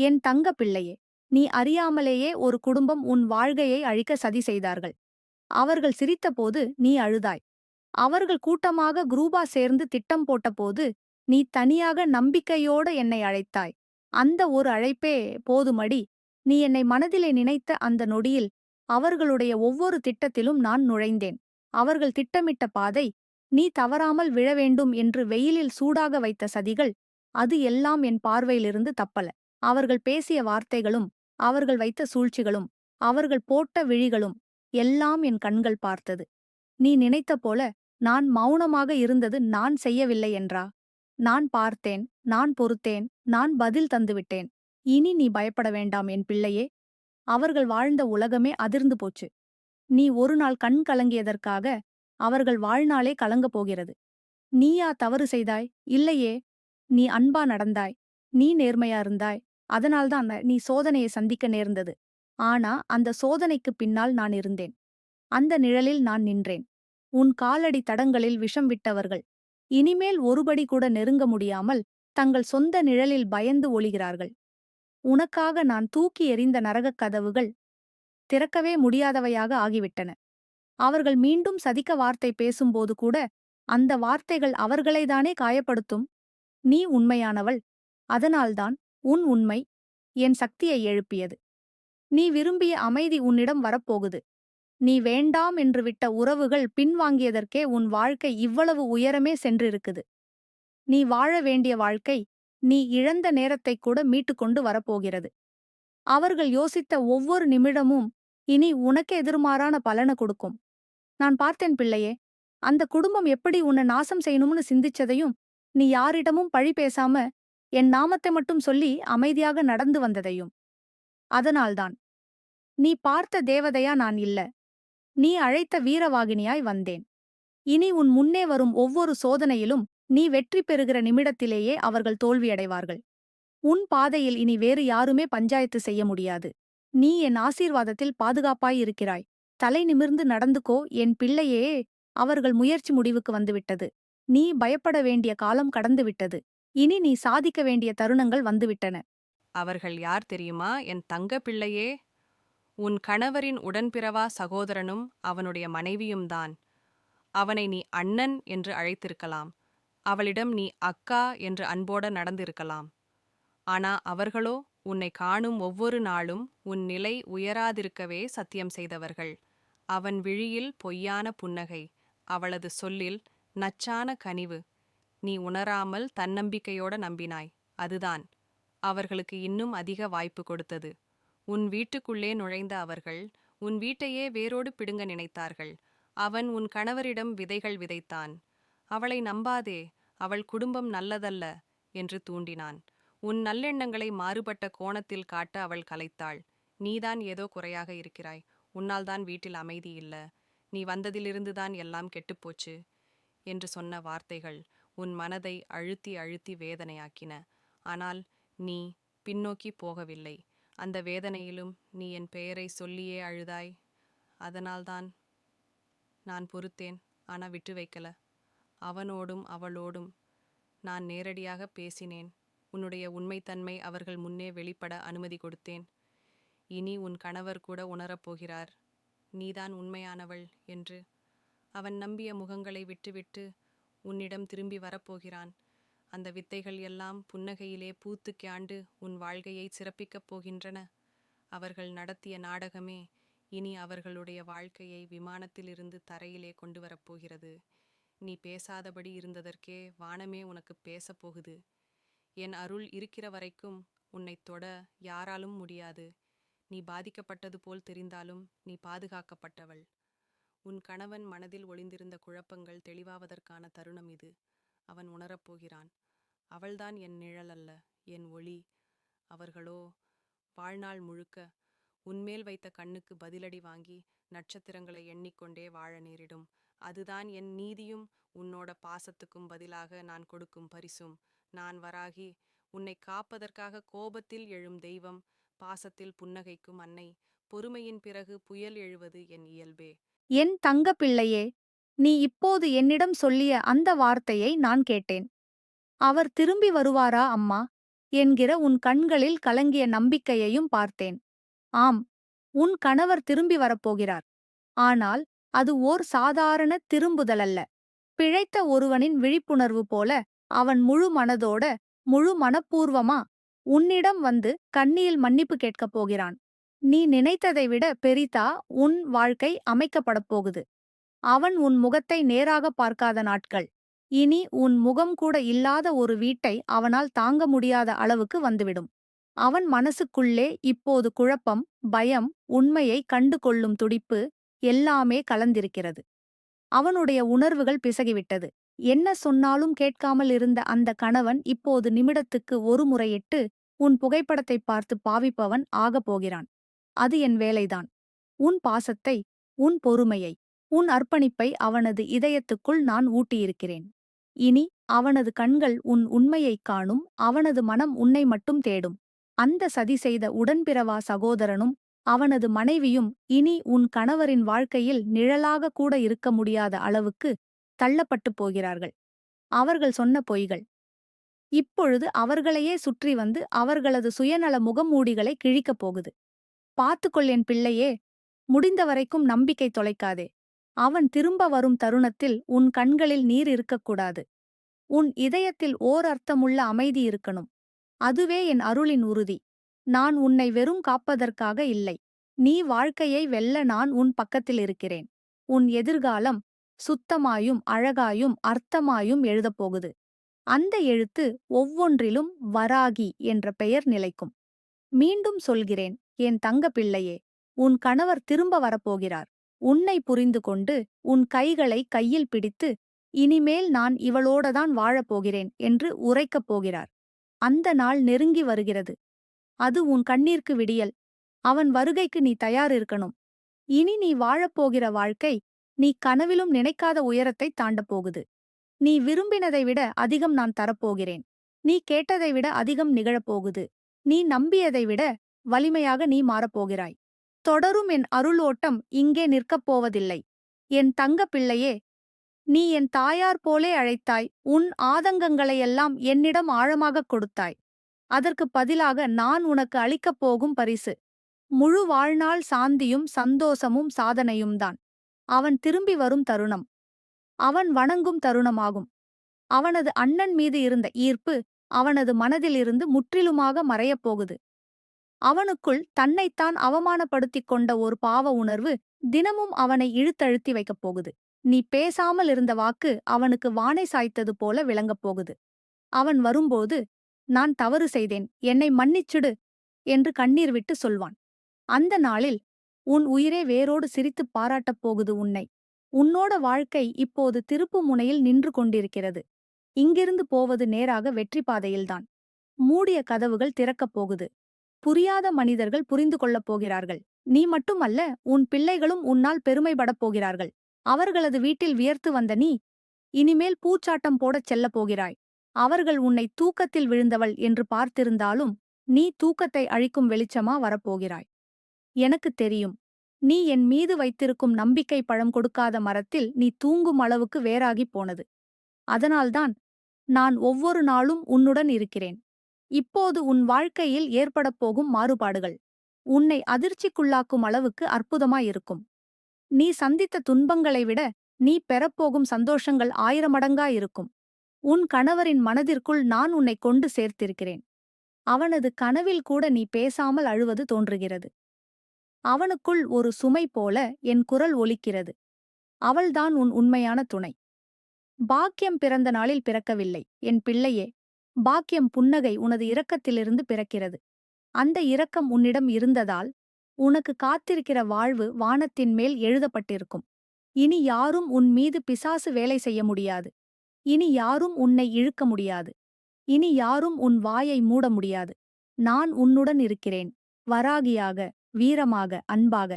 என் தங்க பிள்ளையே நீ அறியாமலேயே ஒரு குடும்பம் உன் வாழ்கையை அழிக்க சதி செய்தார்கள். அவர்கள் சிரித்தபோது நீ அழுதாய். அவர்கள் கூட்டமாக குரூபா சேர்ந்து திட்டம் போட்டபோது நீ தனியாக நம்பிக்கையோடு என்னை அழைத்தாய். அந்த ஒரு அழைப்பே போதுமடி. நீ என்னை மனதிலே நினைத்த அந்த நொடியில் அவர்களுடைய ஒவ்வொரு திட்டத்திலும் நான் நுழைந்தேன். அவர்கள் திட்டமிட்ட பாதை நீ தவறாமல் விழ வேண்டும் என்று வெயிலில் சூடாக வைத்த சதிகள் அது எல்லாம் என் பார்வையிலிருந்து தப்பல. அவர்கள் பேசிய வார்த்தைகளும் அவர்கள் வைத்த சூழ்ச்சிகளும் அவர்கள் போட்ட விழிகளும் எல்லாம் என் கண்கள் பார்த்தது. நீ நினைத்த போல நான் மௌனமாக இருந்தது நான் செய்யவில்லை என்றா? நான் பார்த்தேன் நான் பொறுத்தேன் நான் பதில் தந்துவிட்டேன் இனி நீ பயப்பட வேண்டாம் என் பிள்ளையே. அவர்கள் வாழ்ந்த உலகமே அதிர்ந்து போச்சு. நீ ஒரு நாள் கண் கலங்கியதற்காக அவர்கள் வாழ்நாளே கலங்கப் போகிறது. நீயா தவறு செய்தாய்? இல்லையே. நீ அன்பா நடந்தாய். நீ நேர்மையா இருந்தாய். அதனால்தான் நீ சோதனையை சந்திக்க நேர்ந்தது. ஆனா அந்த சோதனைக்கு பின்னால் நான் இருந்தேன். அந்த நிழலில் நான் நின்றேன். உன் காலடி தடங்களில் விஷம் விட்டவர்கள். இனிமேல் ஒருபடி கூட நெருங்க முடியாமல் தங்கள் சொந்த நிழலில் பயந்து ஒளிகிறார்கள். உனக்காக நான் தூக்கி எறிந்த நரகக் கதவுகள் திறக்கவே முடியாதவையாக ஆகிவிட்டன. அவர்கள் மீண்டும் சதிக்க வார்த்தை பேசும்போது கூட அந்த வார்த்தைகள் அவர்களைதானே காயப்படுத்தும்? நீ உண்மையானவள். அதனால்தான் உன் உண்மை என் சக்தியை எழுப்பியது. நீ விரும்பிய அமைதி உன்னிடம் வரப்போகுது. நீ வேண்டாம் என்று விட்ட உறவுகள் பின்வாங்கியதற்கே உன் வாழ்க்கை இவ்வளவு உயரமே சென்றிருக்குது. நீ வாழ வேண்டிய வாழ்க்கை நீ இழந்த நேரத்தைக் கூட மீட்டுக்கொண்டு வரப்போகிறது. அவர்கள் யோசித்த ஒவ்வொரு நிமிடமும் இனி உனக்கு எதிர்மாறான பலனை கொடுக்கும். நான் பார்த்தேன் பிள்ளையே அந்த குடும்பம் எப்படி உன்னை நாசம் செய்யணும்னு சிந்திச்சதையும் நீ யாரிடமும் பழி பேசாம என் நாமத்தை மட்டும் சொல்லி அமைதியாக நடந்து வந்ததையும். அதனால்தான் நீ பார்த்த தேவதையா நான் இல்ல. நீ அழைத்த வீரவாகினியாய் வந்தேன். இனி உன் முன்னே வரும் ஒவ்வொரு சோதனையிலும் நீ வெற்றி பெறுகிற நிமிடத்திலேயே அவர்கள் தோல்வியடைவார்கள். உன் பாதையில் இனி வேறு யாருமே பஞ்சாயத்து செய்ய முடியாது. நீ என் ஆசீர்வாதத்தில் பாதுகாப்பாயிருக்கிறாய் தலை நிமிர்ந்து நடந்துக்கோ. என் பிள்ளையே அவர்கள் முயற்சி முடிவுக்கு வந்துவிட்டது. நீ பயப்பட வேண்டிய காலம் கடந்துவிட்டது இனி நீ சாதிக்க வேண்டிய தருணங்கள் வந்துவிட்டன. அவர்கள் யார் தெரியுமா? என் தங்க பிள்ளையே உன் கணவரின் உடன்பிறவா சகோதரனும் அவனுடைய மனைவியும்தான் அவனை நீ அண்ணன் என்று அழைத்திருக்கலாம். அவளிடம் நீ அக்கா என்று அன்போட நடந்திருக்கலாம். ஆனா அவர்களோ உன்னை காணும் ஒவ்வொரு நாளும் உன் நிலை உயராதிருக்கவே சத்தியம் செய்தவர்கள். அவன் விழியில் பொய்யான புன்னகை அவளது சொல்லில் நச்சான கனிவு. நீ உணராமல் தன்னம்பிக்கையோட நம்பினாய். அதுதான். அவர்களுக்கு இன்னும் அதிக வாய்ப்பு கொடுத்தது. உன் வீட்டுக்குள்ளே நுழைந்த அவர்கள் உன் வீட்டையே வேரோடு பிடுங்க நினைத்தார்கள். அவன் உன் கணவரிடம் விதைகள் விதைத்தான். அவளை நம்பாதே அவள் குடும்பம் நல்லதல்ல என்று தூண்டினான். உன் நல்லெண்ணங்களை மாறுபட்ட கோணத்தில் காட்ட அவள் கலைத்தாள். நீதான் ஏதோ குறையாக இருக்கிறாய். உன்னால்தான் வீட்டில் அமைதி இல்ல. நீ வந்ததிலிருந்துதான் எல்லாம் கெட்டுப்போச்சு என்று சொன்ன வார்த்தைகள் உன் மனதை அழுத்தி அழுத்தி வேதனையாக்கின. ஆனால் நீ பின்னோக்கி போகவில்லை. அந்த வேதனையிலும் நீ என் பெயரை சொல்லியே அழுதாய். அதனால்தான் நான் பொறுத்தேன். ஆனால் விட்டு வைக்கல. அவனோடும் அவளோடும் நான் நேரடியாக பேசினேன். உன்னுடைய உண்மைத்தன்மை அவர்கள் முன்னே வெளிப்பட அனுமதி கொடுத்தேன். இனி உன் கணவர் கூட உணரப்போகிறார் நீதான் உண்மையானவள் என்று அவன் நம்பிய முகங்களை விட்டுவிட்டு உன்னிடம் திரும்பி வரப்போகிறான். அந்த வித்தைகள் எல்லாம் புன்னகையிலே பூத்து கியாண்டு உன் வாழ்க்கையை சிறப்பிக்கப் போகின்றன. அவர்கள் நடத்திய நாடகமே இனி அவர்களுடைய வாழ்க்கையை விமானத்திலிருந்து தரையிலே கொண்டு வரப்போகிறது நீ பேசாதபடி இருந்ததற்கே வானமே உனக்கு பேசப் போகுது. என் அருள் இருக்கிற வரைக்கும் உன்னை தொட யாராலும் முடியாது. நீ பாதிக்கப்பட்டது போல் தெரிந்தாலும் நீ பாதுகாக்கப்பட்டவள். உன் கணவன் மனதில் ஒளிந்திருந்த குழப்பங்கள் தெளிவாவதற்கான தருணம் இது. அவன் உணரப்போகிறான் அவள்தான் என் நிழல் அல்ல என் ஒளி. அவர்களோ வாழ்நாள் முழுக்க உன்மேல் வைத்த கண்ணுக்கு பதிலடி வாங்கி நட்சத்திரங்களை எண்ணிக்கொண்டே வாழ நேரிடும். அதுதான் என் நீதியும் உன்னோட பாசத்துக்கும் பதிலாக நான் கொடுக்கும் பரிசும். நான் வராகி உன்னை காப்பதற்காக கோபத்தில் எழும் தெய்வம் பாசத்தில் புன்னகைக்கும் அன்னை. பொறுமையின் பிறகு புயல் எழுவது என் இயல்பே. என் தங்க பிள்ளையே நீ இப்போது என்னிடம் சொல்லிய அந்த வார்த்தையை நான் கேட்டேன். அவர் திரும்பி வருவாரா அம்மா? என்கிற உன் கண்களில் கலங்கிய நம்பிக்கையையும் பார்த்தேன். ஆம் உன் கணவர் திரும்பி வரப்போகிறார். ஆனால் அது ஓர் சாதாரண திரும்புதலல்ல. பிழைத்த ஒருவனின் விழிப்புணர்வு போல அவன் முழு மனதோட முழு மனப்பூர்வமா உன்னிடம் வந்து கண்ணியில் மன்னிப்பு கேட்கப் போகிறான். நீ நினைத்ததை விட பெரிதா உன் வாழ்க்கை அமைக்கப்படப் போகுது. அவன் உன் முகத்தை நேராக பார்க்காத நாட்கள். இனி உன் முகம் கூட இல்லாத ஒரு வீட்டை அவனால் தாங்க முடியாத அளவுக்கு வந்துவிடும். அவன் மனசுக்குள்ளே இப்போது குழப்பம் பயம் உண்மையை கண்டு கொள்ளும் துடிப்பு எல்லாமே கலந்திருக்கிறது. அவனுடைய உணர்வுகள் பிசகிவிட்டது. என்ன சொன்னாலும் கேட்காமல் இருந்த அந்த கணவன் இப்போது நிமிடத்துக்கு ஒரு முறையிட்டு உன் புகைப்படத்தை பார்த்து பாவிப்பவன் ஆகப் போகிறான். அது என் வேலைதான். உன் பாசத்தை உன் பொறுமையை உன் அர்ப்பணிப்பை அவனது இதயத்துக்குள் நான் ஊட்டியிருக்கிறேன். இனி அவனது கண்கள் உன் உண்மையைக் காணும் அவனது மனம் உன்னை மட்டும் தேடும். அந்த சதி செய்த உடன்பிறவா சகோதரனும் அவனது மனைவியும் இனி உன் கணவரின் வாழ்க்கையில் நிழலாக கூட இருக்க முடியாத அளவுக்கு தள்ளப்பட்டுப் போகிறார்கள். அவர்கள் சொன்ன பொய்கள். இப்பொழுது அவர்களையே சுற்றி வந்து அவர்களது சுயநல முகமூடிகளை கிழிக்கப் போகுது. பார்த்துக்கொள் என் பிள்ளையே. முடிந்தவரைக்கும் நம்பிக்கை தொலைக்காதே. அவன் திரும்ப வரும் தருணத்தில் உன் கண்களில் நீர் இருக்கக்கூடாது. உன் இதயத்தில் ஓர் அர்த்தமுள்ள அமைதி இருக்கணும். அதுவே என் அருளின் உறுதி. நான் உன்னை வெறும் காப்பதற்காக இல்லை. நீ வாழ்க்கையை வெல்ல நான் உன் பக்கத்தில் இருக்கிறேன். உன் எதிர்காலம் சுத்தமாயும் அழகாயும் அர்த்தமாயும் எழுதப்போகுது அந்த எழுத்து ஒவ்வொன்றிலும் வராகி என்ற பெயர் நிலைக்கும். மீண்டும் சொல்கிறேன். என் தங்க பிள்ளையே உன் கணவர் திரும்ப வரப்போகிறார். உன்னை புரிந்து கொண்டு உன் கைகளை கையில் பிடித்து இனிமேல் நான் இவளோடதான் வாழப்போகிறேன் என்று உரைக்கப் போகிறார். அந்த நாள் நெருங்கி வருகிறது. அது உன் கண்ணீர்க்கு விடியல். அவன் வருகைக்கு நீ தயார் இருக்கணும். இனி நீ வாழப்போகிற வாழ்க்கை நீ கனவிலும் நினைக்காத உயரத்தை தாண்டப் போகுது. நீ விரும்பினதை விட அதிகம் நான் தரப்போகிறேன் நீ கேட்டதை விட அதிகம் நிகழப்போகுது நீ நம்பியதை விட வலிமையாக நீ மாறப்போகிறாய். தொடரும் என் அருளோட்டம் இங்கே நிற்கப் போவதில்லை. என் தங்க பிள்ளையே நீ என் தாயார் போலே அழைத்தாய். உன் ஆதங்கங்களையெல்லாம் என்னிடம் ஆழமாகக் கொடுத்தாய். அதற்குப் பதிலாக நான் உனக்கு அளிக்கப் போகும் பரிசு. முழு வாழ்நாள் சாந்தியும் சந்தோஷமும் சாதனையும்தான் அவன் திரும்பி வரும் தருணம். அவன் வணங்கும் தருணமாகும். அவனது அண்ணன் மீது இருந்த ஈர்ப்பு அவனது மனதிலிருந்து முற்றிலுமாக மறையப் போகுது. அவனுக்குள் தன்னைத்தான் அவமானப்படுத்திக் கொண்ட ஒரு பாவ உணர்வு தினமும் அவனை இழுத்தழுத்தி வைக்கப் போகுது. நீ பேசாமல் இருந்த வாக்கு அவனுக்கு வானை சாய்த்தது போல விளங்கப் போகுது. அவன் வரும்போது நான் தவறு செய்தேன். என்னை மன்னிச்சுடு என்று கண்ணீர் விட்டு சொல்வான். அந்த நாளில் உன் உயிரே வேரோடு சிரித்துப் பாராட்டப் போகுது உன்னை. உன்னோட வாழ்க்கை இப்போது திருப்பு முனையில் நின்று கொண்டிருக்கிறது. இங்கிருந்து போவது நேராக வெற்றி பாதையில்தான். மூடிய கதவுகள் திறக்கப் போகுது. புரியாத மனிதர்கள் புரிந்து கொள்ளப் போகிறார்கள். நீ மட்டுமல்ல உன் பிள்ளைகளும் உன்னால் பெருமைப்படப் போகிறார்கள். அவர்களது வீட்டில் வியர்த்து வந்த நீ இனிமேல் பூச்சாட்டம் போடச் செல்லப் போகிறாய். அவர்கள் உன்னை தூக்கத்தில் விழுந்தவள் என்று பார்த்திருந்தாலும் நீ தூக்கத்தை அழிக்கும் வெளிச்சமா வரப்போகிறாய். எனக்குத் தெரியும். நீ என் மீது வைத்திருக்கும் நம்பிக்கை பழம் கொடுக்காத மரத்தில் நீ தூங்கும் அளவுக்கு வேறாகிப் போனது. அதனால்தான் நான் ஒவ்வொரு நாளும் உன்னுடன் இருக்கிறேன். இப்போது உன் வாழ்க்கையில் ஏற்படப் போகும் மாறுபாடுகள். உன்னை அதிர்ச்சிக்குள்ளாக்கும் அளவுக்கு அற்புதமாயிருக்கும் நீ சந்தித்த துன்பங்களை விட நீ பெறப்போகும் சந்தோஷங்கள் ஆயிரமடங்காயிருக்கும் உன் கணவரின் மனதிற்குள் நான் உன்னை கொண்டு சேர்த்திருக்கிறேன். அவனது கனவில் கூட நீ பேசாமல் அழுவது தோன்றுகிறது. அவனுக்குள் ஒரு சுமை போல என் குரல் ஒலிக்கிறது. அவள்தான் உன் உண்மையான துணை. பாக்கியம் பிறந்த நாளில் பிறக்கவில்லை. என் பிள்ளையே பாக்கியம் புன்னகை உனது இரக்கத்திலிருந்து பிறக்கிறது. அந்த இரக்கம் உன்னிடம் இருந்ததால் உனக்கு காத்திருக்கிற வாழ்வு வானத்தின் மேல் எழுதப்பட்டிருக்கும். இனி யாரும் உன் மீது பிசாசு வேலை செய்ய முடியாது. இனி யாரும் உன்னை இழுக்க முடியாது. இனி யாரும் உன் வாயை மூட முடியாது. நான் உன்னுடன் இருக்கிறேன். வராகியாக வீரமாக அன்பாக.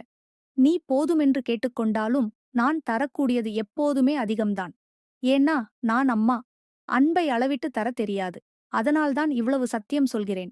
நீ போதுமென்று கேட்டுக்கொண்டாலும் நான் தரக்கூடியது எப்போதுமே அதிகம்தான். ஏன்னா நான் அம்மா. அன்பை அளவிட்டு தர தெரியாது. அதனால்தான் இவ்வளவு சத்தியம் சொல்கிறேன்.